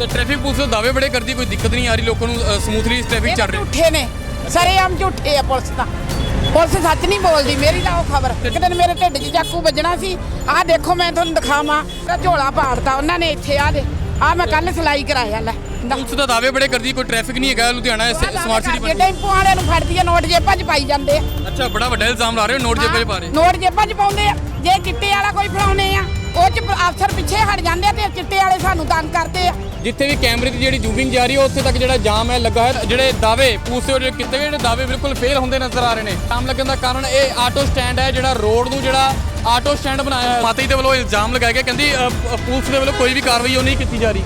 ਤੇ traffic police ਦਾਅਵੇ ਬੜੇ ਕਰਦੀ ਕੋਈ ਦਿੱਕਤ ਨਹੀਂ ਆ ਰਹੀ ਲੋਕਾਂ ਨੂੰ ਸਮੂਥਲੀ ਟ੍ਰੈਫਿਕ ਚੱਲ ਰਿਹਾ। ਝੂਠੇ ਨੇ। ਸਰੇਆਮ ਝੂਠੇ ਆ ਪੁਲਿਸ ਤਾਂ। ਪੁਲਿਸ ਸੱਚ ਨਹੀਂ ਬੋਲਦੀ ਮੇਰੀ ਤਾਂ ਉਹ ਖਬਰ। ਇੱਕ ਦਿਨ ਮੇਰੇ ਢਿੱਡ 'ਚ ਚਾਕੂ ਵੱਜਣਾ ਸੀ। ਆਹ ਦੇਖੋ ਮੈਂ ਤੁਹਾਨੂੰ ਦਿਖਾਵਾਂ। ਤਾਂ ਝੋਲਾ ਪਾੜਤਾ ਉਹਨਾਂ ਨੇ ਇੱਥੇ ਆ ਦੇ। ਆ ਮੈਂ ਕੱਲ ਸਿਲਾਈ ਕਰਾਇਆ ਲੈ। ਪੁਲਿਸ ਦਾ ਦਾਅਵੇ ਬੜੇ ਕਰਦੀ ਕੋਈ ਟ੍ਰੈਫਿਕ ਨਹੀਂ ਹੈਗਾ ਲੁਧਿਆਣਾ ਸਮਾਰਟ ਸਿਟੀ ਬਣ ਟੈਂਪੂ ਵਾਲਿਆਂ ਨੂੰ ਫੜਦੀ ਆ ਨੋਟ ਜੇਬਾਂ 'ਚ ਪਾਈ ਜਾਂਦੇ ਆ। ਅੱਛਾ ਬੜਾ ਵੱਡਾ ਇਲਜ਼ਾਮ ਲਾ ਰਹੇ ਹੋ ਨੋਟ ਜੇਬਾਂ 'ਚ ਪਾ ਰਹੇ। ਨੋਟ ਜੇਬਾਂ 'ਚ ਪਾਉਂਦੇ ਆ। ਜੇ ਚਿੱਟੇ ਵਾਲਾ ਕੋਈ ਫੜਾਉਨੇ ਆ ਉਹ 'ਚ ਅਫਸਰ ਪਿੱਛੇ ਹਟ ਜਾਂਦੇ ਆ ਤੇ ਚਿੱਟੇ ਵਾਲੇ ਸਾਨੂੰ ਤੰਗ ਕਰਦੇ ਆ। ਜਿੱਥੇ ਵੀ ਕੈਮਰੇ ਦੀ ਜਿਹੜੀ ਜੂਮਿੰਗ ਜਾ ਰਹੀ ਹੈ ਉੱਥੇ ਤੱਕ ਜਿਹੜਾ ਜਾਮ ਹੈ ਲੱਗਾ ਹੈ ਜਿਹੜੇ ਦਾਅਵੇ ਦੇ ਵੱਲੋਂ ਕੀਤੇ ਜਿਹੜੇ ਦਾਅਵੇ ਬਿਲਕੁਲ ਫੇਲ ਹੁੰਦੇ ਨਜ਼ਰ ਆ ਰਹੇ ਨੇ। ਜਾਮ ਲੱਗਣ ਦਾ ਕਾਰਨ ਇਹ ਆਟੋ ਸਟੈਂਡ ਹੈ ਜਿਹੜਾ ਰੋਡ ਨੂੰ ਜਿਹੜਾ ਆਟੋ ਸਟੈਂਡ ਬਣਾਇਆ ਹੈ। ਮਾਤਾ ਜੀ ਦੇ ਵੱਲੋਂ ਇਲਜ਼ਾਮ ਲਗਾਇਆ ਗਿਆ ਕਹਿੰਦੀ ਪੁਲਿਸ ਦੇ ਵੱਲੋਂ ਕੋਈ ਵੀ ਕਾਰਵਾਈ ਉਹ ਨਹੀਂ ਕੀਤੀ ਜਾ ਰਹੀ।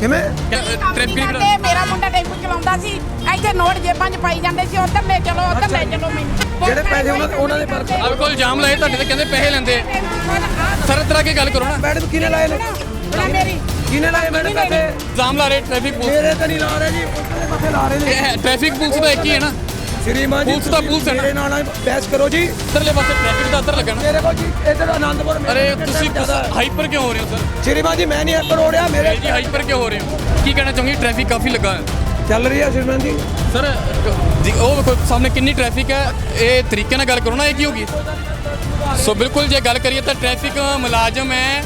ਕਿਵੇਂ? ਟ੍ਰੈਫਿਕ ਮੇਰਾ ਮੁੰਡਾ ਟੈਂਪੂ ਚਲਾਉਂਦਾ ਸੀ ਇੱਥੇ ਨੋਟ ਜੇਬਾਂ 'ਚ ਪਾਈ ਜਾਂਦੇ ਸੀ ਉੱਧਰ ਲੈ ਚਲੋ ਉੱਧਰ ਲੈ ਚਲੋ ਮੈਨੂੰ। ਜਿਹੜੇ ਪੈਸੇ ਉਹਨਾਂ- ਉਹਨਾਂ ਦੇ ਪਰਸ- ਆ ਕੋਲ ਇਲਜ਼ਾਮ ਲਾਏ ਤੁਹਾਡੇ ਤੇ ਕਹਿੰਦੇ ਪੈਸੇ ਲੈਂਦੇ। ਸਰ ਤਰ੍ਹਾਂ ਕੇ ਗੱਲ ਕਰੋ ਨਾ। ਮੈਡਮ ਕਿਹਨੇ ਲਾਏ ਨੇ? ਮੇਰੀ। ਕਿਹਨੇ ਲਾਏ ਮੈਡਮ ਪੈਸੇ? ਇਲਜ਼ਾਮ ਲਾ ਰਹੇ ਟ੍ਰੈਫਿਕ ਪੁਲਿਸ। ਮੇਰੇ ਤੇ ਨਹੀਂ ਲਾ ਰਹੇ ਜੀ ਉੱਥੇ ਦੇ ਪਾਸੇ ਲਾ ਰਹੇ ਨੇ। ਟ੍ਰੈਫਿਕ ਪੁਲਿਸ ਦਾ ਇੱਕ ਹੀ ਹੈ ਨਾ। ਸ਼੍ਰੀਮਾਨ ਜੀ ਪੁਲਿਸ ਤਾਂ ਪੁਲਿਸ ਹੈ। ਮੇਰੇ ਨਾਲ ਬਹਿਸ ਕਰੋ ਜੀ। ਇੱਧਰਲੇ ਪਾਸੇ ਟ੍ਰੈਫਿਕ ਦਾ ਇੱਧਰ ਲੱਗਣਾ ਮੇਰੇ ਕੋਲ ਜੀ ਇੱਧਰ ਆਨੰਦਪੁਰ ਮੇਰੇ ਅਰੇ ਤੁਸੀਂ ਹੈ। ਹਾਈਪਰ ਕਿਉਂ ਹੋ ਰਹੇ ਹੋ ਸਰ ਸ਼੍ਰੀਮਾਨ ਜੀ ਮੈਂ ਨਹੀਂ ਇੱਧਰ ਹੋ ਰਿਹਾ ਮੇਰੇ ਜੀ ਹਾਈਪਰ ਕਿਉਂ ਹੋ ਰਹੇ ਹੋ? ਕੀ ਕਹਿਣਾ ਚਾਹੁੰਗੇ? ਟ੍ਰੈਫਿਕ ਕਾਫੀ ਲੱਗਾ ਹੈ ਚੱਲ ਰਹੀ ਹੈ ਸ਼੍ਰੀਮਾਨ ਜੀ। ਸਰ ਜੀ ਉਹ ਸਾਹਮਣੇ ਕਿੰਨੀ ਟ੍ਰੈਫਿਕ ਹੈ। ਇਹ ਤਰੀਕੇ ਨਾਲ ਗੱਲ ਕਰੋ ਨਾ ਇਹ ਕੀ ਹੋਗੀ ਸੋ ਬਿਲਕੁਲ ਜੇ ਗੱਲ ਕਰੀਏ ਤਾਂ ਟ੍ਰੈਫਿਕ ਮੁਲਾਜ਼ਮ ਹੈ।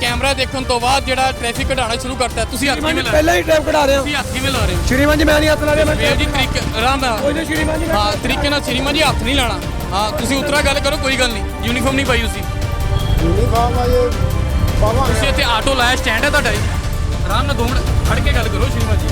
ਕੈਮਰਾ ਦੇਖਣ ਤੋਂ ਬਾਅਦ ਜਿਹੜਾ ਟ੍ਰੈਫਿਕ ਘਟਾਉਣਾ ਸ਼ੁਰੂ ਕਰਤਾ। ਤੁਸੀਂ ਹੱਥ ਕਿਵੇਂ ਜੀ ਲਾ ਰਹੇ ਪਹਿਲਾਂ ਹੀ ਟਾਈਮ ਕਢਾ ਰਹੇ ਹੋ। ਤੁਸੀਂ ਹੱਥ ਕਿਵੇਂ ਲਾ ਰਹੇ ਹੋ? ਸ਼੍ਰੀਮਾਨ ਜੀ ਮੈਂ ਨਹੀਂ ਹੱਥ ਲਾ ਰਿਹਾ ਮੈਂ ਵੀਰ ਜੀ ਤਰੀਕੇ ਆਰਾਮ ਨਾਲ। ਕੋਈ ਨਹੀਂ ਸ਼੍ਰੀਮਾਨ ਜੀ ਮੈਂ ਹਾਂ ਤਰੀਕੇ ਨਾਲ ਸ਼੍ਰੀਮਾਨ ਜੀ ਹੱਥ ਨਹੀਂ ਲਾਣਾ। ਹਾਂ ਤੁਸੀਂ ਉਤਰਾ ਗੱਲ ਕਰੋ ਕੋਈ ਗੱਲ ਨਹੀਂ। ਯੂਨੀਫਾਰਮ ਨਹੀਂ ਪਾਈ ਤੁਸੀਂ। ਯੂਨੀਫਾਰਮ ਆ ਜੇ ਪਾਵਾਂਗੇ। ਤੁਸੀਂ ਇੱਥੇ ਆਟੋ ਲਾਇਆ ਸਟੈਂਡ ਹੈ ਤੁਹਾਡਾ ਇਹ ਆਰਾਮ ਨਾਲ ਦੋ ਮਿੰਟ ਖੜ ਕੇ ਗੱਲ ਕਰੋ ਸ਼੍ਰੀਮਾਨ ਜੀ।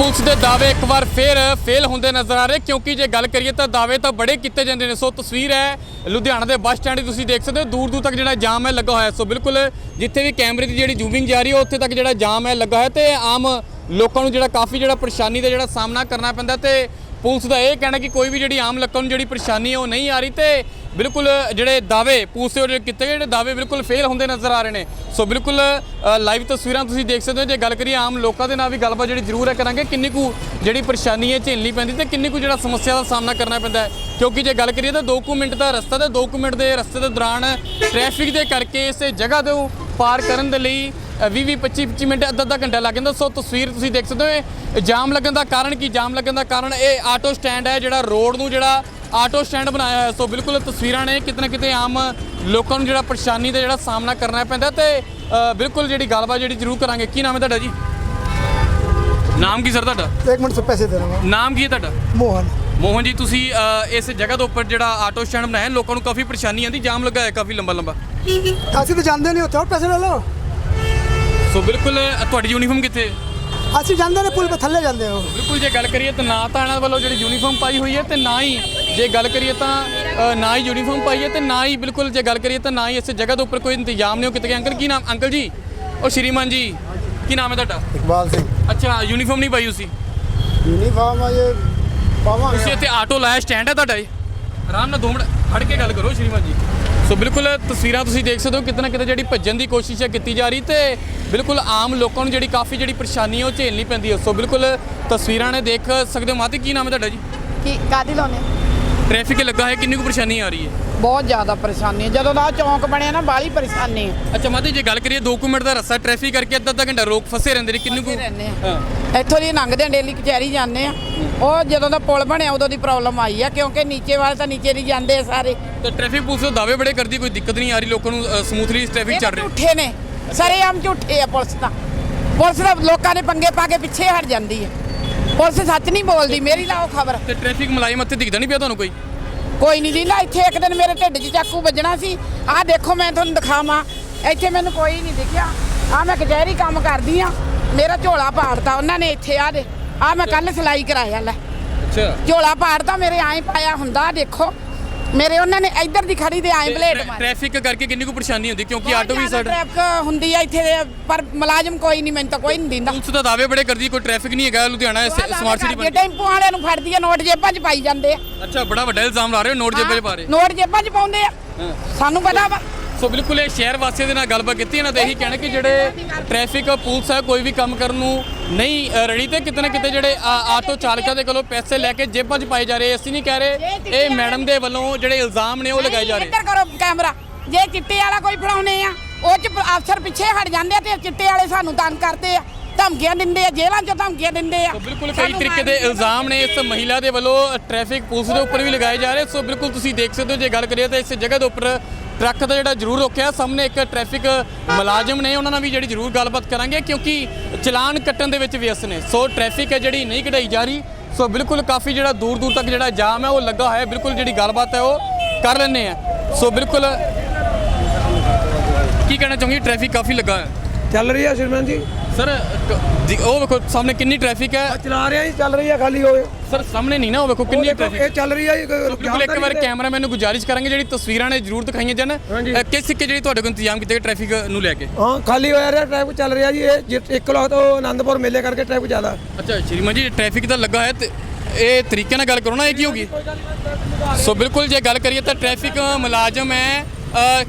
ਪੁਲਿਸ ਦੇ ਦਾਅਵੇ ਇੱਕ ਵਾਰ ਫੇਰ ਫੇਲ ਹੁੰਦੇ ਨਜ਼ਰ ਆ ਰਹੇ। ਕਿਉਂਕਿ ਜੇ ਗੱਲ ਕਰੀਏ ਤਾਂ ਦਾਅਵੇ ਤਾਂ ਬੜੇ ਕੀਤੇ ਜਾਂਦੇ ਨੇ। ਸੋ ਤਸਵੀਰ ਹੈ ਲੁਧਿਆਣਾ ਦੇ ਬੱਸ ਸਟੈਂਡ ਦੀ, ਤੁਸੀਂ ਦੇਖ ਸਕਦੇ ਹੋ। ਦੂਰ ਦੂਰ ਤੱਕ ਜਿਹੜਾ ਜਾਮ ਹੈ ਲੱਗਾ ਹੋਇਆ। ਸੋ ਬਿਲਕੁਲ ਜਿੱਥੇ ਵੀ ਕੈਮਰੇ ਦੀ ਜਿਹੜੀ ਜ਼ੂਮਿੰਗ ਜਾ ਰਹੀ ਹੈ, ਉੱਥੇ ਤੱਕ ਜਿਹੜਾ ਜਾਮ ਹੈ ਲੱਗਾ ਹੈ ਤੇ ਆਮ ਲੋਕਾਂ ਨੂੰ ਜਿਹੜਾ ਕਾਫੀ ਜਿਹੜਾ ਪਰੇਸ਼ਾਨੀ ਦਾ ਜਿਹੜਾ ਸਾਹਮਣਾ ਕਰਨਾ ਪੈਂਦਾ ਤੇ ਪੁਲਿਸ ਦਾ ਇਹ ਕਹਿਣਾ ਕਿ ਕੋਈ ਵੀ ਜਿਹੜੀ ਆਮ ਲੋਕਾਂ ਨੂੰ ਜਿਹੜੀ ਪਰੇਸ਼ਾਨੀ ਹੈ ਉਹ ਨਹੀਂ ਆ ਰਹੀ ਤੇ ਬਿਲਕੁਲ ਜਿਹੜੇ ਦਾਅਵੇ ਪੁਲਿਸ ਦੇ ਵੱਲੋਂ ਕੀਤੇ ਗਏ ਜਿਹੜੇ ਦਾਅਵੇ ਬਿਲਕੁਲ ਫੇਲ ਹੁੰਦੇ ਨਜ਼ਰ ਆ ਰਹੇ ਨੇ। ਸੋ ਬਿਲਕੁਲ ਲਾਈਵ ਤਸਵੀਰਾਂ ਤੁਸੀਂ ਦੇਖ ਸਕਦੇ ਹੋ। ਜੇ ਗੱਲ ਕਰੀਏ ਆਮ ਲੋਕਾਂ ਦੇ ਨਾਲ ਵੀ ਗੱਲਬਾਤ ਜਿਹੜੀ ਜ਼ਰੂਰ ਹੈ ਕਰਾਂਗੇ, ਕਿੰਨੀ ਕੁ ਜਿਹੜੀ ਪਰੇਸ਼ਾਨੀ ਹੈ ਝੇਲਣੀ ਪੈਂਦੀ ਤੇ ਕਿੰਨੀ ਕੁ ਜਿਹੜਾ ਸਮੱਸਿਆ ਦਾ ਸਾਹਮਣਾ ਕਰਨਾ ਪੈਂਦਾ ਹੈ। ਕਿਉਂਕਿ ਜੇ ਗੱਲ ਕਰੀਏ ਤਾਂ 2 ਕੁ ਮਿੰਟ ਦਾ ਰਸਤਾ ਤੇ 2 ਕੁ ਮਿੰਟ ਦੇ ਰਸਤੇ ਦੇ ਦੌਰਾਨ ਟ੍ਰੈਫਿਕ ਦੇ ਕਰਕੇ ਇਸੇ ਜਗ੍ਹਾ ਤੋਂ ਪਾਰ ਕਰਨ ਦੇ ਲਈ 20 20 25 25 ਮਿੰਟ ਅੱਧਾ ਅੱਧਾ ਘੰਟਾ ਲੱਗ ਜਾਂਦਾ। ਸੋ ਤਸਵੀਰ ਤੁਸੀਂ ਦੇਖ ਸਕਦੇ ਹੋ ਇਹ ਜਾਮ ਲੱਗਣ ਦਾ ਕਾਰਨ ਕੀ? ਜਾਮ ਲੱਗਣ ਦਾ ਕਾਰਨ ਇਹ ਆਟੋ ਸਟੈਂਡ ਹੈ ਜਿਹੜਾ ਰੋਡ ਨੂੰ ਜਿਹੜਾ ਆਟੋ ਸਟੈਂਡ ਬਣਾਇਆ ਹੋਇਆ। ਸੋ ਬਿਲਕੁਲ ਤਸਵੀਰਾਂ ਨੇ ਕਿਤੇ ਨਾ ਕਿਤੇ ਆਮ ਲੋਕਾਂ ਨੂੰ ਜਿਹੜਾ ਪਰੇਸ਼ਾਨੀ ਦਾ ਜਿਹੜਾ ਸਾਹਮਣਾ ਕਰਨਾ ਪੈਂਦਾ ਤੇ ਬਿਲਕੁਲ ਜਿਹੜੀ ਗੱਲਬਾਤ ਜਿਹੜੀ ਜ਼ਰੂਰ ਕਰਾਂਗੇ। ਕੀ ਨਾਮ ਹੈ ਤੁਹਾਡਾ ਜੀ? ਨਾਮ ਕੀ ਸਰ ਤੁਹਾਡਾ? ਇੱਕ ਮਿੰਟ ਸੇ ਪੈਸੇ ਦੇ ਰਹਾ ਨਾਮ ਕੀ ਹੈ ਤੁਹਾਡਾ? ਮੋਹਨ। ਮੋਹਨ ਜੀ ਤੁਸੀਂ ਇਸ ਜਗ੍ਹਾ ਦੇ ਉੱਪਰ ਜਿਹੜਾ ਆਟੋ ਸਟੈਂਡ ਬਣਾਇਆ ਲੋਕਾਂ ਨੂੰ ਕਾਫੀ ਪਰੇਸ਼ਾਨੀ ਆਉਂਦੀ ਜਾਮ ਲੱਗਾ ਹੈ ਕਾਫੀ ਲੰਬਾ ਲੰਬਾ ਅਸੀਂ ਤਾਂ ਜਾਂਦੇ ਨਹੀਂ ਉੱਥੇ ਹੋਰ ਪੈਸੇ ਲੈ ਲਓ। ਸੋ ਬਿਲਕੁਲ ਅ, ਤੁਹਾਡੀ ਯੂਨੀਫਾਰਮ ਕਿੱਥੇ ਹੈ? ਅਸੀਂ ਜਾਂਦੇ ਨੇ ਪੁਲ 'ਤੇ ਥੱਲੇ ਜਾਂਦੇ ਹੋ ਬਿਲਕੁਲ ਜੇ ਗੱਲ ਕਰੀਏ ਤਾਂ ਨਾ ਤਾਂ ਇਹਨਾਂ ਵੱਲੋਂ ਜਿਹੜੀ ਯੂਨੀਫਾਰਮ ਪਾਈ ਹੋਈ ਹੈ ਤੇ ਨਾ ਹੀ ਜੇ ਗੱਲ ਕਰੀਏ ਤਾਂ ਅ, ਨਾ ਹੀ ਯੂਨੀਫਾਰਮ ਪਾਈ ਹੈ ਤੇ ਨਾ ਹੀ ਬਿਲਕੁਲ ਜੇ ਗੱਲ ਕਰੀਏ ਤਾਂ ਨਾ ਹੀ ਇਸ ਜਗ੍ਹਾ ਦੇ ਉੱਪਰ ਕੋਈ ਇੰਤਜ਼ਾਮ ਨਹੀਂ ਹੋ ਕਿਤੇ ਅੰਕਲ ਕੀ ਨਾਮ? ਅੰਕਲ ਜੀ? ਉਹ ਸ਼੍ਰੀਮਾਨ ਜੀ ਕੀ ਨਾਮ ਹੈ ਤੁਹਾਡਾ? ਇਕਬਾਲ ਸਿੰਘ। ਅੱਛਾ ਯੂਨੀਫਾਰਮ ਨਹੀਂ ਪਾਈ ਤੁਸੀਂ? ਯੂਨੀਫਾਰਮ ਆ ਜੇ ਪਾਵਾਂਗੇ। ਤੁਸੀਂ ਇੱਥੇ ਆਟੋ ਲਾਇਆ ਸਟੈਂਡ ਹੈ ਤੁਹਾਡਾ ਇਹ? ਆਰਾਮ ਨਾਲ ਦੋ ਮਿੰਟ ਖੜ ਕੇ ਗੱਲ ਕਰੋ ਸ਼੍ਰੀਮਾਨ ਜੀ। ਸੋ ਬਿਲਕੁਲ ਤਸਵੀਰਾਂ ਤੁਸੀਂ ਦੇਖ ਸਕਦੇ ਹੋ ਕਿਤੇ ਨਾ ਕਿਤੇ ਜਿਹੜੀ ਭੱਜਣ ਦੀ ਕੋਸ਼ਿਸ਼ ਹੈ ਕੀਤੀ ਜਾ ਰਹੀ ਤੇ ਬਿਲਕੁਲ ਆਮ ਲੋਕਾਂ ਨੂੰ ਜਿਹੜੀ ਕਾਫੀ ਜਿਹੜੀ ਪਰੇਸ਼ਾਨੀ ਉਹ ਝੇਲਣੀ ਪੈਂਦੀ ਹੈ। ਸੋ ਬਿਲਕੁਲ ਤਸਵੀਰਾਂ ਨੇ ਦੇਖ ਸਕਦੇ ਹੋ। ਮਾਤੇ ਕੀ ਨਾਮ ਹੈ ਤੁਹਾਡਾ ਜੀ? ਕੀ ਕਾਦੀ ਲਾਉਨੇ ਟ੍ਰੈਫਿਕ ਲੱਗਾ ਹੈ ਕਿੰਨੀ ਕੁ ਪਰੇਸ਼ਾਨੀ ਆ ਰਹੀ ਹੈ? ਬਹੁਤ ਜ਼ਿਆਦਾ ਪਰੇਸ਼ਾਨੀ ਹੈ। ਜਦੋਂ ਦਾ ਆਹ ਚੌਂਕ ਬਣਿਆ ਨਾ ਬਾਹਲੀ ਪਰੇਸ਼ਾਨੀ ਹੈ। ਅੱਛਾ ਮਾਤੇ ਜੇ ਗੱਲ ਕਰੀਏ 2 ਮਿੰਟ ਦਾ ਰਸਤਾ ਟ੍ਰੈਫਿਕ ਕਰਕੇ ਅੱਧਾ ਅੱਧਾ ਘੰਟਾ ਲੋਕ ਫਸੇ ਰਹਿੰਦੇ ਨੇ ਕਿੰਨੀ ਕੁ ਰਹਿੰਦੇ ਆ। ਇੱਥੋਂ ਦੀ ਲੰਘਦੇ ਆ ਡੇਲੀ ਕਚਹਿਰੀ ਜਾਂਦੇ ਆ ਉਹ ਜਦੋਂ ਦਾ ਪੁਲ ਬਣਿਆ ਉਦੋਂ ਦੀ ਪ੍ਰੋਬਲਮ ਆਈ ਆ ਕਿਉਂਕਿ ਨੀਚੇ ਵਾਲੇ ਤਾਂ ਨੀਚੇ ਨਹੀਂ ਜਾਂਦੇ ਆ ਸਾਰੇ। ਤੇ ਟ੍ਰੈਫਿਕ ਪੁਲਿਸ ਦੇ ਦਾਅਵੇ ਬੜੇ ਕਰਦੀ ਕੋਈ ਦਿੱਕਤ ਨਹੀਂ ਆ ਰਹੀ ਲੋਕਾਂ ਨੂੰ ਸਮੂਥਲੀ ਟ੍ਰੈਫਿਕ ਇਹ ਚੱਲ ਤਾਂ ਰਿਹਾ। ਝੂਠੇ ਨੇ। ਸਰੇਆਮ ਝੂਠੇ ਆ ਪੁਲਿਸ ਤਾਂ। ਪੁਲਿਸ ਤਾਂ ਲੋਕਾਂ ਦੇ ਪੰਗੇ ਪਾ ਕੇ ਪਿੱਛੇ ਹਟ ਜਾਂਦੀ ਹੈ। ਪੁਲਿਸ ਸੱਚ ਨਹੀਂ ਬੋਲਦੀ ਮੇਰੀ ਤਾਂ ਉਹ ਖਬਰ। ਤੇ ਟ੍ਰੈਫਿਕ ਮੁਲਾਜ਼ਮ ਇੱਥੇ ਦਿਖਦਾ ਨਹੀਂ ਪਿਆ ਤੁਹਾਨੂੰ ਕੋਈ? ਕੋਈ ਨਹੀਂ ਜੀ ਨਾ ਇੱਥੇ ਇੱਕ ਦਿਨ ਮੇਰੇ ਢਿੱਡ 'ਚ ਚਾਕੂ ਵੱਜਣਾ ਸੀ। ਆਹ ਦੇਖੋ ਮੈਂ ਤੁਹਾਨੂੰ ਦਿਖਾਵਾਂ। ਇੱਥੇ ਮੈਨੂੰ ਕੋਈ ਨਹੀਂ ਦਿਖਿਆ। ਆਹ ਮੈਂ ਕਚਹਿਰੀ ਕੰਮ ਕਰਦੀ ਆ। ਮੇਰਾ ਝੋਲਾ ਪਾੜਤਾ ਉਹਨਾਂ ਨੇ ਇੱਥੇ ਆ ਦੇ। ਆਹ ਮੈਂ ਕੱਲ ਸਿਲਾਈ ਕਰਾਇਆ ਲੈ। ਅੱਛਾ। ਝੋਲਾ ਪਾੜਤਾ ਮੇਰੇ ਐਂ ਪਾਇਆ ਹੁੰਦਾ ਦੇਖੋ। ਮੇਰੇ ਉਹਨਾਂ ਨੇ ਇੱਧਰ ਦੀ ਖੜੀ ਦੇ ਐਂ ਬਲੇਡ ਮਾਰੀ। ਟ੍ਰੈਫਿਕ ਕਰਕੇ ਕਿੰਨੀ ਕੁ ਪਰੇਸ਼ਾਨੀ ਹੁੰਦੀ ਕਿਉਂਕਿ ਆਟੋ ਵੀ ਸਾਈਡ ਟ੍ਰੈਫਿਕ ਹੁੰਦੀ ਆ ਇੱਥੇ ਦੇ, ਪਰ ਮੁਲਾਜ਼ਮ ਕੋਈ ਨਹੀਂ ਮੈਨੂੰ ਤਾਂ ਕੋਈ ਨਹੀਂ ਦਿੰਦਾ। ਪੁਲਿਸ ਦਾ ਦਾਅਵੇ ਬੜੇ ਕਰਦੀ ਕੋਈ ਟ੍ਰੈਫਿਕ ਨਹੀਂ ਹੈਗਾ ਲੁਧਿਆਣਾ ਸਮਾਰਟ ਸਿਟੀ ਬਣ ਟੈਂਪੂ ਵਾਲਿਆਂ ਨੂੰ ਫੜਦੀ ਆ ਨੋਟ ਜੇਬਾਂ 'ਚ ਪਾਈ ਜਾਂਦੇ ਆ। ਅੱਛਾ ਬੜਾ ਵੱਡਾ ਇਲਜ਼ਾਮ ਲਾ ਰਹੇ ਹੋ ਨੋਟ ਜੇਬਾਂ 'ਚ ਪਾ ਰਹੇ ਨੋਟ ਜੇਬਾਂ 'ਚ ਪਾਉਂਦੇ ਆ। ਸਾਨੂੰ ਪਤਾ ਵਾ ਸੋ ਬਿਲਕੁਲ ਇਹ ਸ਼ਹਿਰ ਵਾਸੀਆਂ ਦੇ ਨਾਲ ਗੱਲਬਾਤ ਕੀਤੀ ਇਹਨਾਂ ਤੇ ਇਹੀ ਕਹਿਣਾ ਕਿ ਜਿਹੜੇ ਟ੍ਰੈਫਿਕ ਪੁਲਿਸ ਹੈ ਕੋਈ ਵੀ ਕੰਮ ਕਰਨ ਨੂੰ ਨਹੀਂ ਰੜੀ ਤੇ ਕਿਤੇ ਨਾ ਕਿਤੇ ਜਿਹੜੇ ਆ- ਆਟੋ ਚਾਲਕਾਂ ਦੇ ਕੋਲੋਂ ਪੈਸੇ ਲੈ ਕੇ ਜੇਬਾਂ 'ਚ ਪਾਏ ਜਾ ਰਹੇ ਅਸੀਂ ਨਹੀਂ ਕਹਿ ਰਹੇ ਇਹ ਮੈਡਮ ਦੇ ਵੱਲੋਂ ਜਿਹੜੇ ਇਲਜ਼ਾਮ ਨੇ ਉਹ ਲਗਾਏ ਜਾ ਰਹੇ। ਇੱਧਰ ਕਰੋ ਕੈਮਰਾ ਜੇ ਚਿੱਟੇ ਵਾਲਾ ਕੋਈ ਫੜਾਉਨੇ ਆ ਉਹ ਚ ਅਫਸਰ ਪਿੱਛੇ ਹਟ ਜਾਂਦੇ ਆ ਤੇ ਚਿੱਟੇ ਵਾਲੇ ਸਾਨੂੰ ਤੰਗ ਕਰਦੇ ਆ ਧਮਕੀਆਂ ਦਿੰਦੇ ਆ ਜੇਲ੍ਹਾਂ 'ਚ ਧਮਕੀਆਂ ਦਿੰਦੇ ਆ। ਬਿਲਕੁਲ ਕਈ ਤਰੀਕੇ ਦੇ ਦੀ ਇਲਜ਼ਾਮ ਨੇ ਇਸ ਮਹਿਲਾ ਦੇ ਵੱਲੋਂ ਟ੍ਰੈਫਿਕ ਪੁਲਿਸ ਦੇ ਉੱਪਰ ਵੀ ਲਗਾਏ ਜਾ ਰਹੇ ਸੋ ਬਿਲਕੁਲ ਤੁਸੀਂ ਦੇਖ ਸਕਦੇ ਹੋ ਜੇ ਗੱਲ ਕਰੀਏ ਤਾਂ ਇਸ ਜਗ੍ਹਾ ਦੇ ਉੱਪਰ ਟਰੱਕ ਦਾ ਜਿਹੜਾ ਜ਼ਰੂਰ ਰੋਕਿਆ। ਸਾਹਮਣੇ ਇੱਕ ਟ੍ਰੈਫਿਕ ਮੁਲਾਜ਼ਮ ਨੇ, ਉਹਨਾਂ ਨਾਲ ਵੀ ਜਿਹੜੀ ਜ਼ਰੂਰ ਗੱਲਬਾਤ ਕਰਾਂਗੇ, ਕਿਉਂਕਿ ਚਲਾਨ ਕੱਟਣ ਦੇ ਵਿੱਚ ਵਿਅਸਤ ਨੇ। ਸੋ ਟ੍ਰੈਫਿਕ ਹੈ ਜਿਹੜੀ, ਨਹੀਂ ਕਢਾਈ ਜਾ ਰਹੀ। ਸੋ ਬਿਲਕੁਲ ਕਾਫੀ ਜਿਹੜਾ ਦੂਰ ਦੂਰ ਤੱਕ ਜਿਹੜਾ ਜਾਮ ਹੈ, ਉਹ ਲੱਗਾ ਹੋਇਆ ਬਿਲਕੁਲ ਜਿਹੜੀ ਗੱਲਬਾਤ ਹੈ, ਉਹ ਕਰ ਲੈਂਦੇ ਆ ਸੋ ਬਿਲਕੁਲ, ਕੀ ਕਹਿਣਾ ਚਾਹੁੰਗੀ? ਟ੍ਰੈਫਿਕ ਕਾਫੀ ਲੱਗਾ ਹੈ ਚੱਲ ਰਹੀ ਹੈ ਸ਼੍ਰੀਮਾਨ ਜੀ? ਸਰ ਉਹ ਵੇਖੋ ਸਾਹਮਣੇ ਕਿੰਨੀ ਟ੍ਰੈਫਿਕ ਹੈ। ਆ ਚਲਾ ਰਿਹਾ ਜੀ ਚੱਲ ਰਹੀ ਹੈ ਖਾਲੀ ਹੋਏ ਸਰ ਸਾਹਮਣੇ ਨਹੀਂ ਨਾ ਉਹ ਵੇਖੋ ਕਿੰਨੀ ਟ੍ਰੈਫਿਕ ਇਹ ਚੱਲ ਰਹੀ ਹੈ ਜੀ, ਬਿਲਕੁਲ ਇੱਕ ਵਾਰ ਤਾਂ ਨਹੀਂ ਕੈਮਰਾਮੈਨ ਨੂੰ ਗੁਜ਼ਾਰਿਸ਼ ਕਰਾਂਗੇ ਜਿਹੜੀ ਤਸਵੀਰਾਂ ਨੇ ਜ਼ਰੂਰ ਦਿਖਾਈਆਂ ਜਾਣ। ਹਾਂਜੀ। ਅ, ਕਿਸ ਸਿੱਕੇ ਜਿਹੜੀ ਤੁਹਾਡੇ ਕੋਲ ਇੰਤਜ਼ਾਮ ਕੀਤੇ ਗਏ ਟ੍ਰੈਫਿਕ ਨੂੰ ਲੈ ਕੇ? ਹਾਂ ਖਾਲੀ ਹੋਇਆ ਰਿਹਾ ਟ੍ਰੈਫਿਕ ਚੱਲ ਰਿਹਾ ਜੀ ਇਹ ਜਿ- ਇੱਕ ਲੱਖ ਤੋਂ ਆਨੰਦਪੁਰ ਮੇਲੇ ਕਰਕੇ ਟ੍ਰੈਫਿਕ ਜ਼ਿਆਦਾ। ਅੱਛਾ ਸ਼੍ਰੀਮਾਨ ਜੀ ਟ੍ਰੈਫਿਕ ਦਾ ਲੱਗਾ ਹੈ ਤੇ ਇਹ ਤਰੀਕੇ ਨਾਲ ਗੱਲ ਕਰੋ ਨਾ ਇਹ ਕੀ ਹੋਗੀ ਸੋ ਬਿਲਕੁਲ ਜੇ ਗੱਲ ਕਰੀਏ ਤਾਂ ਟ੍ਰੈਫਿਕ ਮੁਲਾਜ਼ਮ ਹੈ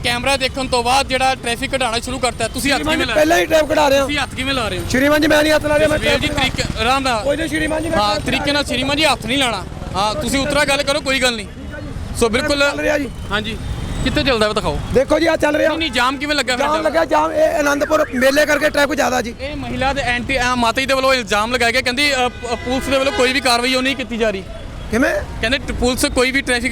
ਕੈਮਰਾ ਦੇਖਣ ਤੋਂ ਬਾਅਦ ਜਿਹੜਾ ਟ੍ਰੈਫਿਕ ਘਟਾਉਣਾ ਸ਼ੁਰੂ ਕਰਤਾ। ਤੁਸੀਂ ਹੱਥ ਕਿਵੇਂ ਲਾ ਰਹੇ ਪਹਿਲਾਂ ਹੀ ਟ੍ਰੈਫਿਕ ਕਢਾ ਰਿਹਾ ਤੁਸੀਂ ਹੱਥ ਕਿਵੇਂ ਲਾ ਰਹੇ ਹੋ? ਸ਼੍ਰੀਮਾਨ ਜੀ ਮੈਂ ਨਹੀਂ ਹੱਥ ਲਾ ਰਿਹਾ ਮੈਂ ਵੀਰ ਜੀ ਤਰੀਕੇ ਆਰਾਮ ਨਾਲ। ਕੋਈ ਨਹੀਂ ਸ਼੍ਰੀਮਾਨ ਜੀ ਹਾਂ ਤਰੀਕੇ ਨਾਲ ਸ਼੍ਰੀਮਾਨ ਜੀ ਹੱਥ ਨਹੀਂ ਲਾਣਾ। ਹਾਂ ਤੁਸੀਂ ਉਤਰਾ ਗੱਲ ਕਰੋ ਕੋਈ ਗੱਲ ਨਹੀਂ। ਸੋ ਬਿਲਕੁਲ ਚੱਲ ਰਿਹਾ ਜੀ। ਹਾਂਜੀ। ਕਿੱਥੇ ਚੱਲਦਾ ਹੈ ਦਿਖਾਓ। ਦੇਖੋ ਜੀ ਆ ਚੱਲ ਰਿਹਾ। ਨਹੀਂ ਜਾਮ ਕਿਵੇਂ ਲੱਗਾ ਫਿਰ ਜਾਮ ਲੱਗਿਆ ਜਾਮ ਇਹ ਆਨੰਦਪੁਰ ਮੇਲੇ ਕਰਕੇ ਟ੍ਰੈਫਿਕ ਜ਼ਿਆਦਾ ਜੀ। ਇਹ ਮਹਿਲਾ ਦੇ ਐਂਟੀ ਮਾਤਾ ਜੀ ਦੇ ਵੱਲੋਂ ਇਲਜ਼ਾਮ ਲਗਾਇਆ ਗਿਆ ਕਹਿੰਦੀ ਪੁਲਿਸ ਦੇ ਵੱਲੋਂ ਕੋਈ ਵੀ ਕਾਰਵਾਈ ਉਹ ਨਹੀਂ ਕੀਤੀ ਜਾ ਰਹੀ। ਕਿਵੇਂ? ਕਹਿੰਦੇ ਟ- ਪੁਲਿਸ ਕੋਈ ਵੀ ਟ੍ਰੈਫਿਕ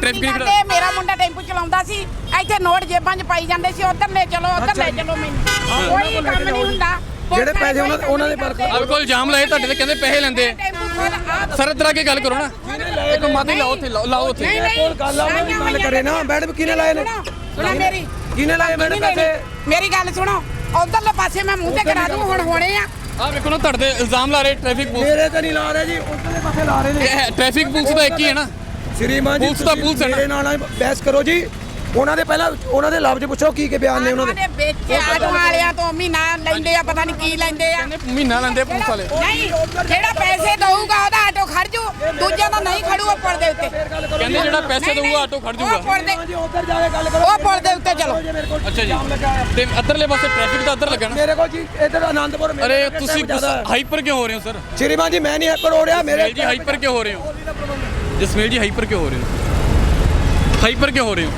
ਟ੍ਰੈਫਿਕ ਨਹੀਂ ਕਰਦੇ। ਮੇਰਾ ਮੁੰਡਾ ਟੈਂਪੂ ਚਲਾਉਂਦਾ ਸੀ। ਇੱਥੇ ਨੋਟ ਜੇਬਾਂ 'ਚ ਪਾਈ ਜਾਂਦੇ ਸੀ। ਉਧਰ ਲੈ ਚਲੋ ਉਧਰ ਲੈ ਚਲੋ ਮੈਨੂੰ। ਕੋਈ ਕੰਮ ਨਹੀਂ ਹੁੰਦਾ। ਜਿਹੜੇ ਪੈਸੇ ਉਹਨਾਂ ਦੇ- ਉਹਨਾਂ ਦੇ ਪਰ- ਆਹ ਕੋਲ ਇਲਜ਼ਾਮ ਲਾਏ ਤੁਹਾਡੇ ਤੇ ਕਹਿੰਦੇ ਪੈਸੇ ਲੈਂਦੇ। ਆ। ਟੈਂਪੂ ਖੋਲ ਆ ਸਰ ਇਤਰਾ ਕੇ ਗੱਲ ਕਰੋ ਨਾ। ਇੱਕ ਜੀ ਲਾਓ ਉੱਥੇ ਲਾਓ ਲਾਓ ਉੱਥੇ। ਨਹੀਂ ਗੱਲ ਆ, ਉਹਨਾਂ ਦੀ ਗੱਲ ਕਰੇ ਨਾ, ਮੈਡਮ ਕਿਹਨੇ ਲਾਏ ਨੇ? ਸੁਣੋ ਮੇਰੀ। ਕਿਹਨੇ ਲਾਏ ਮੈਡਮ ਨਹੀਂ, ਨਹੀਂ, ਪੈਸੇ? ਮੇਰੀ ਗੱਲ ਸੁਣੋ। ਉਧਰਲੇ ਪਾਸੇ ਮੈਂ ਮੂੰਹ ਤੇ ਕਰਾ ਦੂੰ ਹੁਣ ਹੋਣੇ ਆ। ਆਹ ਵੇਖੋ ਨਾ ਤੁਹਾਡੇ ਤੇ ਇਲਜ਼ਾਮ ਲਾ ਰਹੇ ਟ੍ਰੈਫਿਕ ਪੁਲਿਸ ਮੇਰੇ ਤੇ ਨਹੀਂ ਲਾ ਰਹੇ ਜੀ ਉਧਰਲੇ ਪਾਸੇ ਲਾ ਰਹੇ ਨੇ। ਟ੍ਰੈਫਿਕ ਪੁਲਿਸ ਦਾ ਇੱਕ ਹੀ ਹੈ ਨਾ। ਸ਼੍ਰੀਮਾਨ ਜੀ ਪੁਲਿਸ ਤਾਂ ਤੁਸੀਂ ਪੁਲਿਸ ਹੈ ਨਾ। ਮੇਰੇ ਨਾਲ ਨਾਲ ਬਹਿਸ ਕਰੋ ਜੀ। ਉਹਨਾਂ ਦੇ ਪਹਿਲਾਂ ਉਹਨਾਂ ਦੇ ਲਫ਼ਜ਼ ਪੁੱਛੋ ਕੀ ਕੀ ਬਿਆਨ ਨੇ ਉਹਨਾਂ ਦੇ? ਵਿੱਚ ਆਟੋ ਵਾਲਿਆਂ ਤੋਂ ਮਹੀਨਾ ਲੈਂਦੇ ਆ ਪਤਾ ਨਹੀਂ ਕੀ ਲੈਂਦੇ ਆ। ਕਹਿੰਦੇ ਮਹੀਨਾ ਲੈਂਦੇ ਪੁਲਿਸ ਵਾਲੇ। ਨਹੀਂ ਜਿਹੜਾ ਪੈਸੇ ਦਊਗਾ ਉਹਦਾ ਆਟੋ ਖੜ ਜੂ ਦੂਜੇ ਦਾ ਨਹੀਂ ਖੜੂ ਉਹ ਪੁਲ ਦੇ ਉੱਤੇ। ਕਹਿੰਦੇ ਜਿਹੜਾ ਪੈਸੇ ਦਊਗਾ ਆਟੋ ਖੜ ਉਹ ਪੁਲ ਦੇ ਜੀ ਉੱਧਰ ਜਾ ਕੇ ਗੱਲ ਕਰੋ। ਉਹ ਪੁਲ ਦੇ ਉੱਤੇ ਚਲੋ। ਅੱਛਾ ਜੀ। ਤੇ ਅੱਧਰਲੇ ਪਾਸੇ ਟ੍ਰੈਫਿਕ ਦਾ ਅੱਧਰ ਲੱਗਾ ਨਾ? ਮੇਰੇ ਕੋਲ ਜੀ ਇੱਧਰ ਆਨੰਦਪੁਰ ਅਰੇ ਤੁਸੀਂ। ਹਾਈਪਰ ਕਿਉਂ ਹੋ ਰਹੇ ਹੋ ਸਰ ਸ਼੍ਰੀਮਾਨ ਜੀ ਮੈਂ ਨਹੀਂ ਹੈਕਰ ਹੋ ਰਿਹਾ ਮੇਰੇ ਜੀ ਹਾਈਪਰ ਕਿਉਂ ਹੋ ਰਹੇ ਹੋ? ਜਸਮੇਲ ਜੀ ਹਾਈਪਰ ਕਿਉਂ ਹੋ ਰਹੇ ਹੋ? ਹਾਈਪਰ ਕਿਉਂ ਹੋ ਰਹੇ ਹੋ?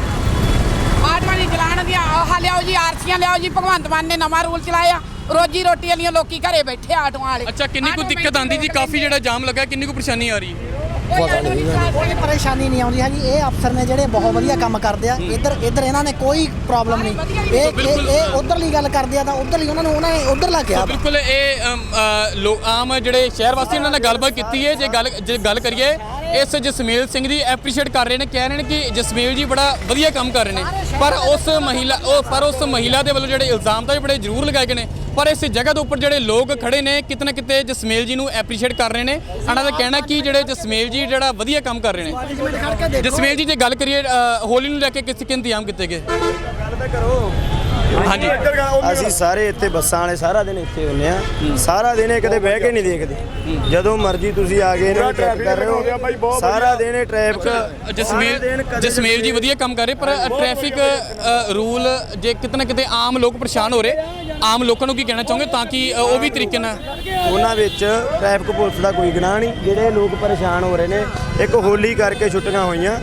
ਦੀਆਂ ਆਹ ਲਿਆਓ ਜੀ ਆਰਸੀਆਂ ਲਿਆਓ ਜੀ ਭਗਵੰਤ ਮਾਨ ਨੇ ਨਵਾਂ ਰੂਲ ਚਲਾਇਆ। ਰੋਜੀ ਰੋਟੀ ਵਾਲੀਆਂ ਲੋਕੀ ਘਰੇ ਬੈਠੇ ਆਟੋਆਂ ਵਾਲੇ। ਅੱਛਾ ਕਿੰਨੀ ਕੁ ਦਿੱਕਤ ਆਂਦੀ ਜੀ? ਕਾਫੀ ਜਿਹੜਾ ਜਾਮ ਲੱਗਾ ਕਿੰਨੀ ਕੁ ਪਰੇਸ਼ਾਨੀ ਆ ਰਹੀ? ਹੈ ਕੋਈ ਪਰੇਸ਼ਾਨੀ ਨਹੀਂ ਆਉਂਦੀ ਹੈਗੀ। ਇਹ ਅਫਸਰ ਨੇ ਜਿਹੜੇ ਬਹੁਤ ਵਧੀਆ ਕੰਮ ਕਰਦੇ ਆ। ਇੱਧਰ ਇੱਧਰ ਇਹਨਾਂ ਨੇ ਕੋਈ ਪ੍ਰੋਬਲਮ ਨਹੀਂ। ਇਹ ਇਹ ਉਧਰਲੀ ਗੱਲ ਕਰਦੇ ਆ ਤਾਂ ਉਧਰਲੀ ਉਹਨਾਂ ਨੂੰ ਉਹਨਾਂ ਨੇ ਉਧਰਲਾ ਕਿਹਾ ਵਾ। ਬਿਲਕੁਲ ਇਹ ਲੋ ਆਮ ਜਿਹੜੇ ਸ਼ਹਿਰ ਵਾਸੀ ਇਹਨਾਂ ਨਾਲ ਗੱਲਬਾਤ ਕੀਤੀ ਹੈ। ਜੇ ਗੱਲ ਜੇ ਗੱਲ ਕਰੀਏ ਇਸ ਜਸਮੇਲ ਸਿੰਘ ਦੀ ਐਪਰੀਸ਼ੀਏਟ ਕਰ ਰਹੇ ਨੇ, ਕਹਿ ਰਹੇ ਨੇ ਕਿ ਜਸਮੇਲ ਜੀ ਬੜਾ ਵਧੀਆ ਕੰਮ ਕਰ ਰਹੇ ਨੇ। ਪਰ ਉਸ ਮਹਿਲਾ, ਉਹ, ਪਰ ਉਸ ਮਹਿਲਾ ਦੇ ਵੱਲੋਂ ਜਿਹੜੇ ਇਲਜ਼ਾਮ ਤਾਂ ਬੜੇ ਜ਼ਰੂਰ ਲਗਾਏ ਗਏ ਨੇ। ਪਰ ਇਸ ਜਗ੍ਹਾ ਦੇ ਉੱਪਰ ਜਿਹੜੇ ਲੋਕ ਖੜੇ ਨੇ, ਕਿਤੇ ਨਾ ਕਿਤੇ ਜਸਮੇਲ ਜੀ ਨੂੰ ਐਪਰੀਸ਼ੀਏਟ ਕਰ ਰਹੇ ਨੇ। ਇਹਨਾਂ ਦਾ ਕਹਿਣਾ ਕਿ ਜਿਹੜੇ ਜਸਮੇਲ ਜੀ ਜਿਹੜਾ ਵਧੀਆ ਕੰਮ ਕਰ ਰਹੇ ਨੇ। ਜਸਮੇਲ ਜੀ, ਜੇ ਗੱਲ ਕਰੀਏ ਹੋਲੀ ਨੂੰ ਲੈ ਕੇ ਕਿਸ ਕਿ ਇੰਤਜ਼ਾਮ ਕੀਤੇ ਗਏ? ਕਰੋ। ਹਾਂਜੀ। ਅਸੀਂ ਸਾਰੇ ਇੱਥੇ ਬੱਸਾਂ ਵਾਲੇ ਸਾਰਾ ਦਿਨ ਇੱਥੇ ਹੁੰਨੇ ਆ। ਸਾਰਾ ਦਿਨ ਇਹ ਕਦੇ ਬਹਿ ਕੇ ਨਹੀਂ ਦੇਖਦੇ। ਜਦੋਂ ਮਰਜ਼ੀ ਤੁਸੀਂ ਆ ਕੇ ਇਹਨਾਂ ਟ੍ਰੈਫਿਕ ਕਰ ਰਹੇ ਹੋ। ਸਾਰਾ ਦਿਨ ਇਹ ਟ੍ਰੈਫਿਕ ਜਸਮੇਲ ਜਸਮੇਲ ਜੀ ਵਧੀਆ ਕੰਮ ਕਰ ਰਹੇ ਪਰ ਟ੍ਰੈਫਿਕ ਰੂਲ ਜੇ ਕਿਤੇ ਨਾ ਕਿਤੇ ਆਮ ਲੋਕ ਪਰੇਸ਼ਾਨ ਹੋ ਰਹੇ ਆਮ ਲੋਕਾਂ ਨੂੰ ਕੀ ਕਹਿਣਾ ਚਾਹੋਗੇ ਤਾਂ ਕਿ ਉਹ ਵੀ ਤਰੀਕੇ ਨਾਲ? ਉਹਨਾਂ ਵਿੱਚ ਟ੍ਰੈਫਿਕ ਪੁਲਿਸ ਦਾ ਕੋਈ ਗੁਨਾਹ ਨਹੀਂ। ਜਿਹੜੇ ਲੋਕ ਪਰੇਸ਼ਾਨ ਹੋ ਰਹੇ ਨੇ ਇੱਕ ਹੋਲੀ ਕਰਕੇ ਛੁੱਟੀਆਂ ਹੋਈਆਂ।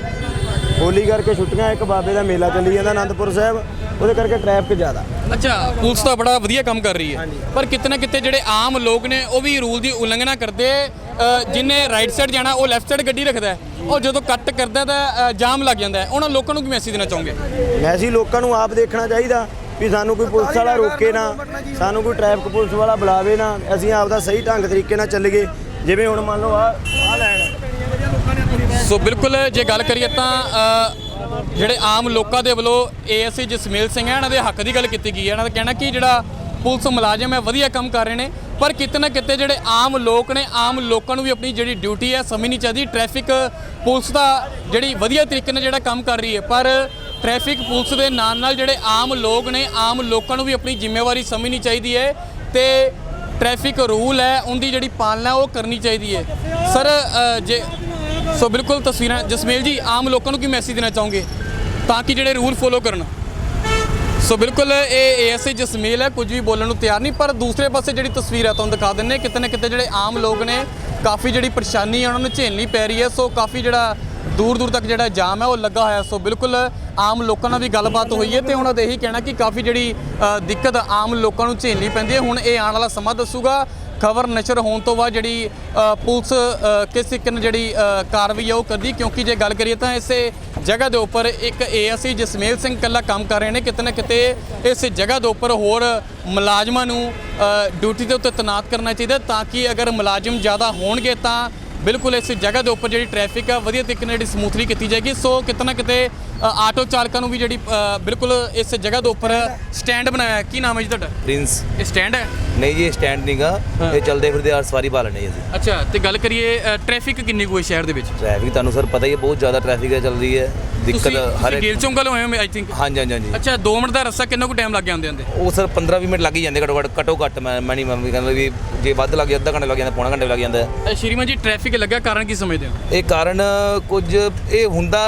ਹੋਲੀ ਕਰਕੇ ਛੁੱਟੀਆਂ ਇੱਕ ਬਾਬੇ ਦਾ ਮੇਲਾ ਚੱਲੀ ਜਾਂਦਾ ਆਨੰਦਪੁਰ ਸਾਹਿਬ। ਉਹਦੇ ਕਰਕੇ ਟ੍ਰੈਫਿਕ ਜ਼ਿਆਦਾ। ਅੱਛਾ ਪੁਲਿਸ ਤਾਂ ਬੜਾ ਵਧੀਆ ਕੰਮ ਕਰ ਰਹੀ ਹੈ। ਪਰ ਕਿਤੇ ਨਾ ਕਿਤੇ ਜਿਹੜੇ ਆਮ ਲੋਕ ਨੇ ਉਹ ਵੀ ਰੂਲ ਦੀ ਉਲੰਘਣਾ ਕਰਦੇ ਅ, ਜਿਹਨੇ ਰਾਈਟ ਸਾਈਡ ਜਾਣਾ ਉਹ ਲੈਫਟ ਸਾਈਡ ਗੱਡੀ ਰੱਖਦਾ ਹੈ। ਉਹ ਜਦੋਂ ਕੱਟ ਕਰਦਾ ਤਾਂ ਜਾਮ ਲੱਗ ਜਾਂਦਾ ਹੈ। ਉਹਨਾਂ ਲੋਕਾਂ ਨੂੰ ਕੀ ਮੈਸੇਜ ਦੇਣਾ ਚਾਹੋਗੇ? ਹੀ ਲੋਕਾਂ ਨੂੰ ਆਪ ਦੇਖਣਾ ਚਾਹੀਦਾ ਵੀ ਸਾਨੂੰ ਕੋਈ ਪੁਲਿਸ ਵਾਲਾ ਰੋਕੇ ਨਾ ਸਾਨੂੰ ਕੋਈ ਟ੍ਰੈਫਿਕ ਪੁਲਿਸ ਵਾਲਾ ਬੁਲਾਵੇ ਨਾ ਅਸੀਂ ਆਪ ਦਾ ਸਹੀ ਢੰਗ ਤਰੀਕੇ ਨਾਲ ਚੱਲੀਏ। ਜਿਵੇਂ ਹੁਣ ਮੰਨ ਲਓ ਆ ਆ ਲੈਣ ਸੋ ਬਿਲਕੁਲ ਜੇ ਗੱਲ ਕਰੀਏ ਤਾਂ ਜਿਹੜੇ ਆਮ ਲੋਕਾਂ ਦੇ ਵੱਲੋਂ ਏਐਸਏ ਜਸਮੇਲ ਸਿੰਘ ਹੈ, ਇਹਨਾਂ ਦੇ ਹੱਕ ਦੀ ਗੱਲ ਕੀਤੀ ਗਈ ਹੈ। ਇਹਨਾਂ ਦਾ ਕਹਿਣਾ ਕਿ ਜਿਹੜਾ ਪੁਲਿਸ ਮੁਲਾਜ਼ਮ ਹੈ, ਵਧੀਆ ਕੰਮ ਕਰ ਰਹੇ ਨੇ, ਪਰ ਕਿਤੇ ਨਾ ਕਿਤੇ ਜਿਹੜੇ ਆਮ ਲੋਕ ਨੇ, ਆਮ ਲੋਕਾਂ ਨੂੰ ਵੀ ਆਪਣੀ ਜਿਹੜੀ ਡਿਊਟੀ ਹੈ ਸਮਝਣੀ ਚਾਹੀਦੀ। ਟ੍ਰੈਫਿਕ ਪੁਲਿਸ ਦਾ ਜਿਹੜੀ ਵਧੀਆ ਤਰੀਕੇ ਨਾਲ ਜਿਹੜਾ ਕੰਮ ਕਰ ਰਹੀ ਹੈ, ਪਰ ਟ੍ਰੈਫਿਕ ਪੁਲਿਸ ਦੇ ਨਾਲ ਨਾਲ ਜਿਹੜੇ ਆਮ ਲੋਕ ਨੇ, ਆਮ ਲੋਕਾਂ ਨੂੰ ਵੀ ਆਪਣੀ ਜ਼ਿੰਮੇਵਾਰੀ ਸਮਝਣੀ ਚਾਹੀਦੀ ਹੈ ਤੇ ਟ੍ਰੈਫਿਕ ਰੂਲ ਹੈ, ਉਹਦੀ ਜਿਹੜੀ ਪਾਲਣਾ ਉਹ ਕਰਨੀ ਚਾਹੀਦੀ ਹੈ। ਸਰ ਜੇ ਸੋ ਬਿਲਕੁਲ ਤਸਵੀਰਾਂ, ਜਸਮੇਲ ਜੀ, ਆਮ ਲੋਕਾਂ ਨੂੰ ਕੀ ਮੈਸੇਜ ਦੇਣਾ ਚਾਹੋਗੇ? ਤਾਂ ਕਿ ਜਿਹੜੇ ਰੂਲ ਫੋਲੋ ਕਰਨ। ਸੋ ਬਿਲਕੁਲ ਇਹ ਏਐਸਆਈ ਜਸਮੇਲ ਹੈ, ਕੁਝ ਵੀ ਬੋਲਣ ਨੂੰ ਤਿਆਰ ਨਹੀਂ, ਪਰ ਦੂਸਰੇ ਪਾਸੇ ਜਿਹੜੀ ਤਸਵੀਰ ਹੈ, ਤੁਹਾਨੂੰ ਦਿਖਾ ਦਿੰਨੇ ਕਿਤੇ ਨਾ ਕਿਤੇ ਜਿਹੜੇ ਆਮ ਲੋਕ ਨੇ, ਕਾਫੀ ਜਿਹੜੀ ਪਰੇਸ਼ਾਨੀ ਹੈ, ਉਹਨਾਂ ਨੂੰ ਝੇਲਣੀ ਪੈ ਰਹੀ ਹੈ। ਸੋ ਕਾਫੀ ਜਿਹੜਾ ਦੂਰ ਦੂਰ ਤੱਕ ਜਿਹੜਾ ਜਾਮ ਹੈ, ਉਹ ਲੱਗਾ ਹੋਇਆ ਸੋ ਬਿਲਕੁਲ ਆਮ ਲੋਕਾਂ ਨਾਲ ਵੀ ਗੱਲਬਾਤ ਹੋਈ ਹੈ ਤੇ ਉਹਨਾਂ ਦਾ ਇਹੀ ਕਹਿਣਾ ਕਿ ਕਾਫੀ ਜਿਹੜੀ ਦਿੱਕਤ ਆਮ ਲੋਕਾਂ ਨੂੰ ਝੇਲਣੀ ਪੈਂਦੀ ਹੈ। ਹੁਣ ਇਹ ਆਉਣ ਵਾਲਾ ਸਮਾਂ ਦੱਸੂਗਾ। ਖਬਰ ਨਸ਼ਰ ਹੋਣ ਤੋਂ ਬਾਅਦ ਜਿਹੜੀ ਪੁਲਿਸ ਕਿਸ ਤਰੀਕੇ ਨਾਲ ਜਿਹੜੀ ਕਾਰਵਾਈ ਆ ਉਹ ਕਰਦੀ, ਕਿਉਂਕਿ ਜੇ ਗੱਲ ਕਰੀਏ ਤਾਂ ਇਸੇ ਜਗ੍ਹਾ ਦੇ ਉੱਪਰ ਇੱਕ ਏਐਸਆਈ ਜਸਮੇਲ ਸਿੰਘ ਕੱਲਾ ਕੰਮ ਕਰ ਰਹੇ ਨੇ, ਕਿਤੇ ਨਾ ਕਿਤੇ ਇਸ ਜਗ੍ਹਾ ਦੇ ਉੱਪਰ ਹੋਰ ਮੁਲਾਜ਼ਮਾਂ ਨੂੰ ਡਿਊਟੀ ਦੇ ਉੱਤੇ ਤੈਨਾਤ ਕਰਨਾ ਚਾਹੀਦਾ ਤਾਂ ਕਿ ਅਗਰ ਮੁਲਾਜ਼ਮ ਜ਼ਿਆਦਾ ਹੋਣਗੇ ਤਾਂ ਬਿਲਕੁਲ ਇਸ ਜਗ੍ਹਾ ਦੇ ਉੱਪਰ ਜਿਹੜੀ ਟ੍ਰੈਫਿਕ ਆ, ਵਧੀਆ ਤਰੀਕੇ ਨਾਲ ਜਿਹੜੀ ਸਮੂਥਲੀ ਕੀਤੀ ਜਾਏਗੀ। ਸੋ ਕਿਤੇ ਨਾ ਕਿਤੇ ਆਟੋ ਚਾਲਕਾਂ ਨੂੰ ਵੀ ਜਿਹੜੀ ਬਿਲਕੁਲ ਇਸ ਜਗ੍ਹਾ ਦੇ ਉੱਪਰ ਸਟੈਂਡ ਬਣਾਇਆ। ਕੀ ਨਾਮ ਹੈ ਜੀ ਤੁਹਾਡਾ? ਪ੍ਰਿੰਸ। ਇਹ ਸਟੈਂਡ ਹੈ? ਨਹੀਂ ਜੀ ਇਹ ਸਟੈਂਡ ਨਹੀਂਗਾ ਇਹ ਚੱਲਦੇ ਫਿਰਦੇ ਆ ਸਵਾਰੀ ਪਾ ਲੈਣੇ ਜੀ ਅਸੀਂ। ਅੱਛਾ ਤੇ ਗੱਲ ਕਰੀਏ ਟ੍ਰੈਫਿਕ ਕਿੰਨੀ ਕੁ ਹੈ ਸ਼ਹਿਰ ਦੇ ਵਿੱਚ? ਟ੍ਰੈਫਿਕ ਤੁਹਾਨੂੰ ਸਰ ਪਤਾ ਹੀ ਹੈ ਬਹੁਤ ਜ਼ਿਆਦਾ ਟ੍ਰੈਫਿਕ ਹੈ ਚੱਲ ਰਹੀ ਹੈ। ਦਿੱਕਤ ਹਰ ਇੱਕ ਗੇਲ ਚੌਂਕ ਹੋਏ ਹੋ ਆਈ ਥਿੰਕ ਹਾਂਜੀ ਹਾਂਜੀ ਹਾਂਜੀ। ਅੱਛਾ 2 ਮਿੰਟ ਦਾ ਰਸਤਾ ਕਿੰਨਾ ਕੁ ਟਾਈਮ ਲੱਗ ਜਾਂਦੇ ਹੁੰਦੇ ਉਹ ਸਰ 15 20 ਮਿੰਟ ਲੱਗ ਹੀ ਜਾਂਦੇ ਘੱਟੋ ਘੱਟ ਘੱਟੋ ਘੱਟ ਮੈਂ ਮੈਂ ਨਹੀਂ ਮੰਮੀ ਕਹਿੰਦਾ ਵੀ ਜੇ ਵੱਧ ਲੱਗ ਅੱਧਾ ਘੰਟਾ ਲੱਗ ਜਾਂਦਾ ਪੌਣਾ ਘੰਟਾ ਲੱਗ ਜਾਂਦਾ। ਸ਼੍ਰੀਮਾਨ ਜੀ ਟ੍ਰੈਫਿਕ ਲੱਗਾ ਕਾਰਨ ਕੀ ਸਮਝਦੇ ਹੋ? ਇਹ ਕਾਰਨ ਕੁਝ ਇਹ ਹੁੰਦਾ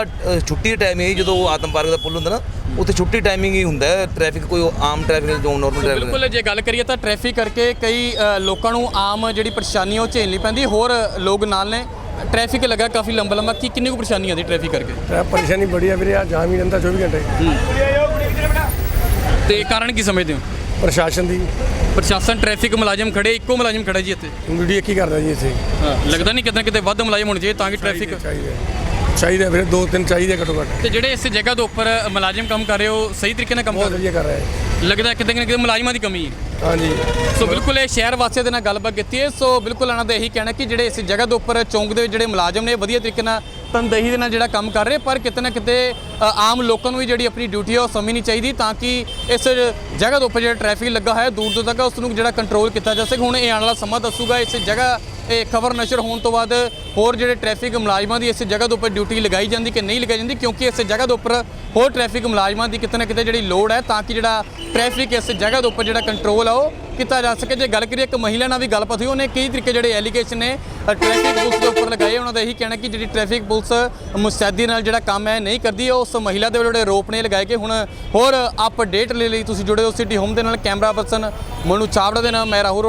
ਛੁੱਟੀ ਟਾਈਮ ਹੀ ਜਦੋਂ ਆਤਮ ਪਾਰਕ ਦਾ ਪੁੱਲ ਹੁੰਦਾ ਨਾ ਉੱਥੇ ਛੁੱਟੀ ਟਾਈਮਿੰਗ ਹੀ ਹੁੰਦਾ ਹੈ ਟ੍ਰੈਫਿਕ ਕੋਈ ਆਮ ਟ੍ਰੈਫਿਕ ਜੋ ਨਾਰਮਲ ਟ੍ਰੈਫਿਕ ਬਿਲਕੁਲ ਜੇ ਗੱਲ ਕਰੀਏ ਤਾਂ ਟ੍ਰੈਫਿਕ ਕਰਕੇ ਕਈ ਲੋਕਾਂ ਨੂੰ ਆਮ ਜਿਹੜੀ ਪਰੇਸ਼ਾਨੀ ਉਹ ਝੇਲਣੀ ਪੈਂਦੀ ਹੋਰ ਲੋਕ ਨਾਲ ਨੇ ਟ੍ਰੈਫਿਕ ਲੱਗਾ ਕਾਫੀ ਲੰਬਾ ਲੰਬਾ ਕੀ ਕਿੰਨੀ ਕੁ ਪਰੇਸ਼ਾਨੀ ਆਉਂਦੀ ਟ੍ਰੈਫਿਕ ਕਰਕੇ? ਪਰੇਸ਼ਾਨੀ ਬੜੀ ਆ ਵੀਰੇ ਆ ਜਾਮ ਹੀ ਰਹਿੰਦਾ 24 ਘੰਟੇ। ਤੇ ਕਾਰਨ ਕੀ ਸਮਝਦੇ ਹੋ? ਪ੍ਰਸ਼ਾਸਨ ਦੀ। ਪ੍ਰਸ਼ਾਸਨ ਟ੍ਰੈਫਿਕ ਮੁਲਾਜ਼ਮ ਖੜੇ ਇੱਕੋ ਮੁਲਾਜ਼ਮ ਖੜਾ ਜੀ ਇੱਥੇ? ਵੀਡੀਓ ਕੀ ਕਰਦਾ ਜੀ ਇੱਥੇ? ਲੱਗਦਾ ਨਹੀਂ ਕਿਤੇ ਨਾ ਕਿਤੇ ਵੱਧ ਮੁਲਾਜ਼ਮ ਹੋਣੇ ਚਾਹੀਦੇ ਤਾਂ ਕਿ ਟ੍ਰੈਫਿਕ ਚਾਹੀਦਾ ਵੀਰੇ ਦੋ ਤਿੰਨ ਚਾਹੀਦੇ ਘੱਟੋ ਘੱਟ। ਤੇ ਜਿਹੜੇ ਇਸ ਜਗ੍ਹਾ ਦੇ ਉੱਪਰ ਮੁਲਾਜ਼ਮ ਕੰਮ ਕਰ ਰਹੇ ਹੋ ਸਹੀ ਤਰੀਕੇ ਨਾਲ ਕੰਮ ਬਹੁਤ ਕਰ ਰਹੇ ਵਧੀਆ ਕਰ ਰਿਹਾ ਹੈ? ਲੱਗਦਾ ਕਿਤੇ ਨਾ ਕਿਤੇ ਮੁਲਾਜ਼ਮਾਂ ਦੀ ਕਮੀ ਹੈ। ਹਾਂਜੀ। ਸੋ ਬਿਲਕੁਲ ਇਹ ਸ਼ਹਿਰ ਵਾਸੀਆਂ ਦੇ ਨਾਲ ਗੱਲਬਾਤ ਕੀਤੀ ਹੈ। ਸੋ ਬਿਲਕੁਲ ਇਹਨਾਂ ਦਾ ਇਹੀ ਕਹਿਣਾ ਕਿ ਜਿਹੜੇ ਇਸ ਜਗ੍ਹਾ ਦੇ ਉੱਪਰ ਚੌਂਕ ਦੇ ਵਿੱਚ ਜਿਹੜੇ ਮੁਲਾਜ਼ਮ ਨੇ ਵਧੀਆ ਤਰੀਕੇ ਨਾਲ ਤਨਦੇਹੀ ਦੇ ਨਾਲ ਜਿਹੜਾ ਕੰਮ ਕਰ ਰਹੇ ਪਰ ਕਿਤੇ ਨਾ ਕਿਤੇ ਅ, ਆਮ ਲੋਕਾਂ ਨੂੰ ਵੀ ਜਿਹੜੀ ਆਪਣੀ ਡਿਊਟੀ ਹੈ ਉਹ ਸਮਝਣੀ ਚਾਹੀਦੀ ਤਾਂ ਕਿ ਇਸ ਜਗ੍ਹਾ ਦੇ ਉੱਪਰ ਜਿਹੜਾ ਟ੍ਰੈਫਿਕ ਲੱਗਾ ਹੋਇਆ ਦੂਰ ਦੂਰ ਤੱਕ ਉਸ ਨੂੰ ਜਿਹੜਾ ਕੰਟਰੋਲ ਕੀਤਾ ਜਾ ਸਕੇ। ਹੁਣ ਇਹ ਆਉਣ ਵਾਲਾ ਸਮਾਂ ਦੱਸੂਗਾ ਇਸ ਜਗ੍ਹਾ ਇਹ ਖਬਰ ਨਸ਼ਰ ਹੋਣ ਤੋਂ ਬਾਅਦ ਹੋਰ ਜਿਹੜੇ ਟ੍ਰੈਫਿਕ ਮੁਲਾਜ਼ਮਾਂ ਦੀ ਇਸ ਜਗ੍ਹਾ ਦੇ ਉੱਪਰ ਡਿਊਟੀ ਲਗਾਈ ਜਾਂਦੀ ਕਿ ਨਹੀਂ ਲਗਾਈ ਜਾਂਦੀ, ਕਿਉਂਕਿ ਇਸ ਜਗ੍ਹਾ ਦੇ ਉੱਪਰ ਹੋਰ ਟ੍ਰੈਫਿਕ ਮੁਲਾਜ਼ਮਾਂ ਦੀ ਕਿਤੇ ਨਾ ਕਿਤੇ ਜਿਹੜੀ ਲੋੜ ਹੈ ਤਾਂ ਕਿ ਜਿਹੜਾ ਟ੍ਰੈਫਿਕ ਇਸ ਜਗ੍ਹਾ ਦੇ ਉੱਪਰ ਜਿਹੜਾ ਕੰਟਰੋਲ ਆ ਉਹ ਕੀਤਾ ਜਾ ਸਕੇ। ਜੇ ਗੱਲ ਕਰੀਏ ਇੱਕ ਮਹਿਲਾ ਨਾਲ ਵੀ ਗੱਲਬਾਤ ਹੋਈ, ਉਹਨੇ ਕਈ ਤਰੀਕੇ ਜਿਹੜੇ ਐਲੀਗੇਸ਼ਨ ਨੇ ਟ੍ਰੈਫਿਕ ਪੁਲਿਸ ਦੇ ਉੱਪਰ ਲਗਾਏ। ਉਹਨਾਂ ਦਾ ਇਹੀ ਕਹਿਣਾ ਕਿ ਜਿਹੜੀ ਟ੍ਰੈਫਿਕ ਪੁਲਿਸ ਮੁਸਤੈਦੀ ਨਾਲ ਜਿਹੜਾ ਕੰਮ ਹੈ ਨਹੀਂ ਕਰਦੀ ਉਸ ਮਹਿਲਾ ਦੇ ਵੱਲੋਂ ਜਿਹੜੇ ਰੋਪ ਨੇ ਲਗਾਏ ਕਿ ਹੁਣ ਹੋਰ ਅਪਡੇਟ ਲੈ ਲਈ ਤੁਸੀਂ ਜੁੜੇ ਹੋ ਸਿਟੀ ਹੋਮ ਦੇ ਨਾਲ, ਕੈਮਰਾ ਪਰਸਨ ਮਨੂ ਚਾਵੜਾ ਦੇ ਨਾਲ, ਮੈਂ ਰਾਹੁਲ